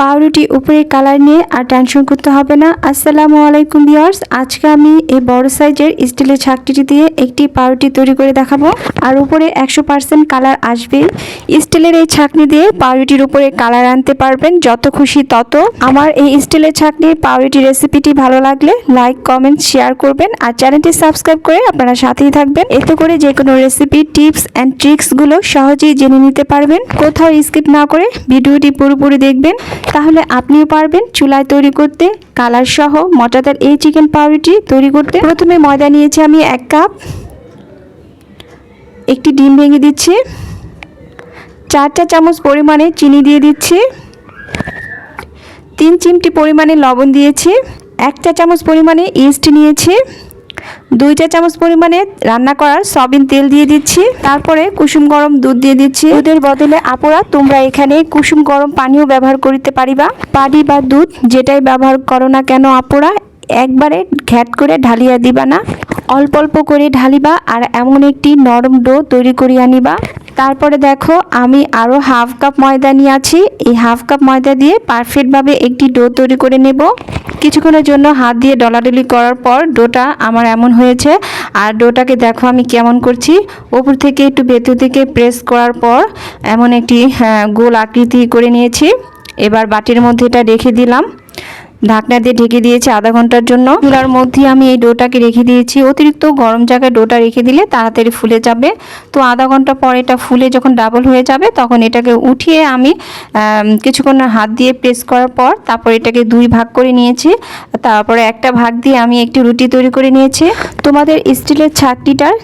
পাউরুটি উপরে কালার নিয়ে আর টেনশন করতে হবে না। আসসালামু আলাইকুম ভিউয়ার্স, আজকে আমি এই বড় সাইজের স্টিলের ছাকটিটি দিয়ে একটি পাউরুটি তৈরি করে দেখাবো। আর উপরে একশো পার্সেন্ট কালার আসবে। স্টিলের এই ছাকনি দিয়ে পাউরুটির উপরে কালার আনতে পারবেন, যত খুশি তত। আমার এই স্টিলের ছাকনির পাউরুটি রেসিপিটি ভালো লাগলে লাইক, কমেন্ট, শেয়ার করবেন আর চ্যানেলটি সাবস্ক্রাইব করে আপনারা সাথেই থাকবেন। এতে করে যে কোনো রেসিপি, টিপস অ্যান্ড ট্রিক্সগুলো সহজেই জেনে নিতে পারবেন। কোথাও স্কিপ না করে ভিডিওটি পুরোপুরি দেখবেন। তাহলে আপনিও পারবেন চুলায় তৈরি করতে, কালার সহ মজাদার এই চিকেন পাউরুটি তৈরি করতে। প্রথমে ময়দা নিয়েছি আমি এক কাপ, একটি ডিম ভেঙে দিচ্ছি, চার চা চামচ পরিমাণে চিনি দিয়ে দিচ্ছি, তিন চিমটি পরিমাণে লবণ দিয়েছি, এক চা চামচ পরিমাণে ইস্ট নিয়েছি দুই চা চামচ পরিমাণে রান্না করার সয়াবিন তেল দিয়ে দিচ্ছি। তারপরে কুসুম গরম দুধ দিয়ে দিচ্ছি। দুধের বদলে আপুরা, তোমরা এখানে কুসুম গরম পানিও ব্যবহার করিতে পারিবা। পানি বা দুধ যেটাই ব্যবহার করো না কেন আপুরা, একবারে ঘ্যাট করে ঢালিয়া দিবা না। অল্প অল্প করে ঢালিবা আর এমন একটি নরম ডো তৈরি করিয়া আনিবা। তারপরে দেখো, আমি আরও হাফ কাপ ময়দা নিয়ে আছি। এই হাফ কাপ ময়দা দিয়ে পারফেক্টভাবে একটি ডো তৈরি করে নেব। কিছুক্ষণের জন্য হাত দিয়ে ডলাডলি করার পর ডোটা আমার এমন হয়েছে আর ডোটাকে দেখো আমি কেমন করছি। ওপর থেকে একটু ভেতর থেকে প্রেস করার পর এমন একটি হ্যাঁ, গোল আকৃতি করে নিয়েছি। এবার বাটির মধ্যে এটা রেখে দিলাম। ঢাকনা দিয়ে ঢেকে দিয়েছি আধা ঘণ্টার জন্য। চুলার মধ্যে আমি এই ডোটাকে রেখে দিয়েছি। অতিরিক্ত গরম জায়গায় ডোটা রেখে দিলে তাড়াতাড়ি ফুলে যাবে। তো আধা ঘণ্টা পর এটা ফুলে যখন ডাবল হয়ে যাবে, তখন এটাকে উঠিয়ে আমি কিছুক্ষণ হাত দিয়ে প্রেস করার পর তারপর এটাকে দুই ভাগ করে নিয়েছি। তারপরে একটা ভাগ দিয়ে আমি একটি রুটি তৈরি করে নিয়েছি। তোমাদের স্টিলের ছাকটিটার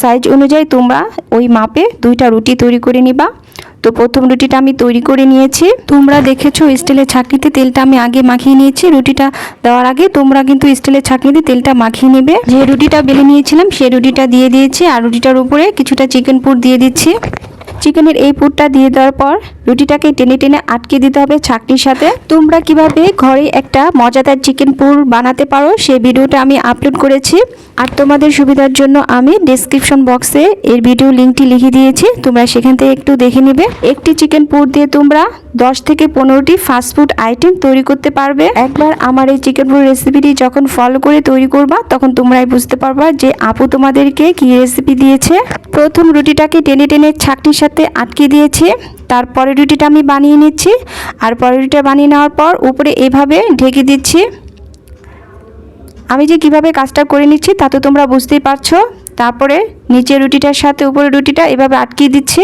সাইজ অনুযায়ী তোমরা ওই মাপে দুইটা রুটি তৈরি করে নিবা। তো প্রথম রুটিটা আমি তৈরি করে নিয়েছি। তোমরা দেখেছ স্টিলের ছাঁকনিতে তেলটা আমি আগে মাখিয়ে নিয়েছি। রুটিটা দেওয়ার আগে তোমরা কিন্তু স্টিলের ছাঁকনিতে তেলটা মাখিয়ে নেবে। যে রুটিটা বেলে নিয়েছিলাম সে রুটিটা দিয়ে দিয়েছি। আর রুটিটার উপরে কিছুটা চিকেন পুর দিয়ে দিচ্ছি। চিকেনের এই পুরটা দিয়ে দেওয়ার পর রুটিটাকে টেনে টেনে আটকে দিতে হবে ছাকনির সাথে। তোমরা কীভাবে ঘরে একটা মজাদার চিকেন পুর বানাতে পারো সেই ভিডিওটা আমি আপলোড করেছি। আর তোমাদের সুবিধার জন্য আমি ডেসক্রিপশন বক্সে এর ভিডিও লিঙ্কটি লিখে দিয়েছি। তোমরা সেখান থেকে একটু দেখে নেবে। একটি চিকেন পুর দিয়ে তোমরা দশ থেকে পনেরোটি ফাস্টফুড আইটেম তৈরি করতে পারবে। একবার আমার এই চিকেন পুর রেসিপিটি যখন ফলো করে তৈরি করবা, তখন তোমরাই বুঝতে পারবা যে আপু তোমাদেরকে কি রেসিপি দিয়েছে। প্রথম রুটিটাকে টেনে টেনে ছাকনির সাথে আটকে দিয়েছে। তারপরে রুটিটা আমি বানিয়ে নিচ্ছি। আর পরের রুটিটা বানিয়ে নেওয়ার পর উপরে এভাবে ঢেকে দিচ্ছি। আমি যে কীভাবে কাজটা করে নিচ্ছি তা তো তোমরা বুঝতেই পারছ। তারপরে নিচের রুটিটার সাথে উপরে রুটিটা এভাবে আটকে দিচ্ছি।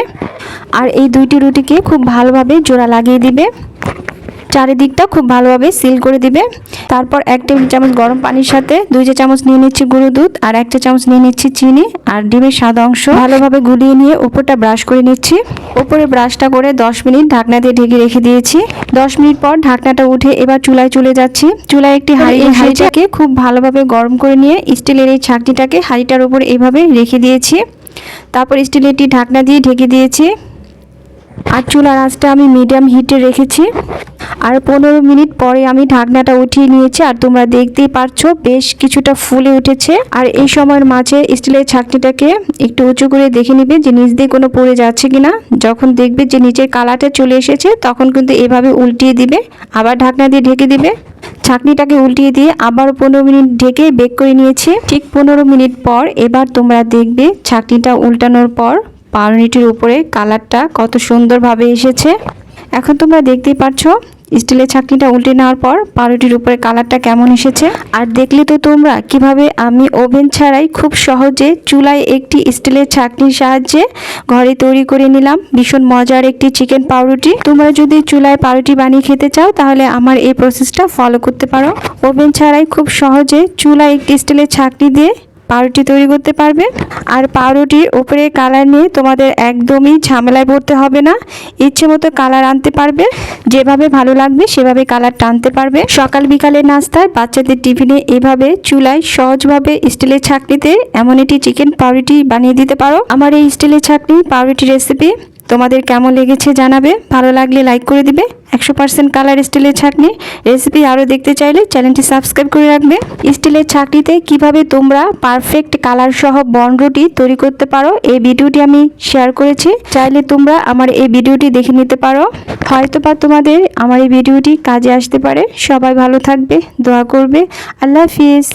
আর এই দুইটি রুটিকে খুব ভালোভাবে জোড়া লাগিয়ে দিবে। চারিদিকটা খুব ভালোভাবে সিল করে দিবে। তারপর এক টেবিল চামচ গরম পানির সাথে দুই চা চামচ নিয়ে নিচ্ছি গুঁড়ো দুধ আর এক চা চামচ নিয়ে নিচ্ছি চিনি আর ডিমের সাদা অংশ। ভালোভাবে গুলিয়ে নিয়ে উপরটা ব্রাশ করে নিচ্ছি। উপরে ব্রাশটা করে 10 মিনিট ঢাকনা দিয়ে ঢেকে রেখে দিয়েছি। 10 মিনিট পর ঢাকনাটা উঠে এবার চুলায় চলে যাচ্ছি। চুলায় একটি হাঁড়ি হাঁড়িটাকে খুব ভালোভাবে গরম করে নিয়ে স্টিলের এই ছাকনিটাকে হাঁড়িটার উপর এইভাবে রেখে দিয়েছি। তারপর স্টিলের একটি ঢাকনা দিয়ে ঢেকে দিয়েছি। আর চুলার আঁচটা আমি মিডিয়াম হিটে রেখেছি। আর পনেরো মিনিট পরে আমি ঢাকনাটা উঠিয়ে নিয়েছি আর তোমরা দেখতেই পারছ বেশ কিছুটা ফুলে উঠেছে। আর এই সময়ের মাঝে স্টিলের ছাকনিটাকে একটু উঁচু করে দেখে নিবে যে নিচ দিয়ে কোনো পড়ে যাচ্ছে কিনা। যখন দেখবে যে নিচের কালারটা চলে এসেছে, তখন কিন্তু এভাবে উল্টিয়ে দিবে, আবার ঢাকনা দিয়ে ঢেকে দিবে। ছাকনিটাকে উল্টিয়ে দিয়ে আবার পনেরো মিনিট ঢেকে বেক করে নিয়েছি। ঠিক পনেরো মিনিট পর এবার তোমরা দেখবে ছাকনিটা উল্টানোর পর পাউরুটির উপরে কালারটা কত সুন্দরভাবে এসেছে। এখন তোমরা দেখতেই পাচ্ছ স্টিলের ছাঁকনিটা উল্টে নেওয়ার পর পাউরুটির উপরে কালারটা কেমন এসেছে? আর দেখলে তো তোমরা কীভাবে আমি ওভেন ছাড়াই খুব সহজে চুলায় একটি স্টিলের ছাঁকনির সাহায্যে ঘরে তৈরি করে নিলাম। ভীষণ মজার একটি চিকেন পাউরুটি। তোমরা যদি চুলায় পাউরুটি বানিয়ে খেতে চাও, তাহলে আমার এই প্রসেসটা ফলো করতে পারো। ওভেন ছাড়াই খুব সহজে চুলায় একটি স্টিলের ছাঁকনি দিয়ে পাউরুটি তৈরি করতে পারবে। আর পাউরুটির উপরে কালার নিয়ে তোমাদের একদমই ঝামেলায় পড়তে হবে না। ইচ্ছে মতো কালার আনতে পারবে। যেভাবে ভালো লাগবে সেভাবে কালার টানতে পারবে। সকাল বিকালের নাস্তায় বাচ্চাদের টিফিনে এভাবে চুলায় সহজভাবে স্টিলের ছাকনিতে এমন একটি চিকেন পাউরুটি বানিয়ে দিতে পারো। আমার এই স্টিলের ছাকনি পাউরুটি রেসিপি তোমাদের কেমন লেগেছে জানাবে? ভালো লাগলে লাইক করে দিবে। একশো পার্সেন্ট কালার স্টিলের ছাকনি। রেসিপি আরও দেখতে চাইলে চ্যানেলটি সাবস্ক্রাইব করে রাখবে। স্টিলের ছাকনিতে কীভাবে তোমরা পারফেক্ট কালার সহ বন রুটি তৈরি করতে পারো, এই ভিডিওটি আমি শেয়ার করেছি। চাইলে তোমরা আমার এই ভিডিওটি দেখে নিতে পারো। হয়তোবা তোমাদের আমার এই ভিডিওটি কাজে আসতে পারে। সবাই ভালো থাকবে, দোয়া করবে। আল্লাহ হাফিজ।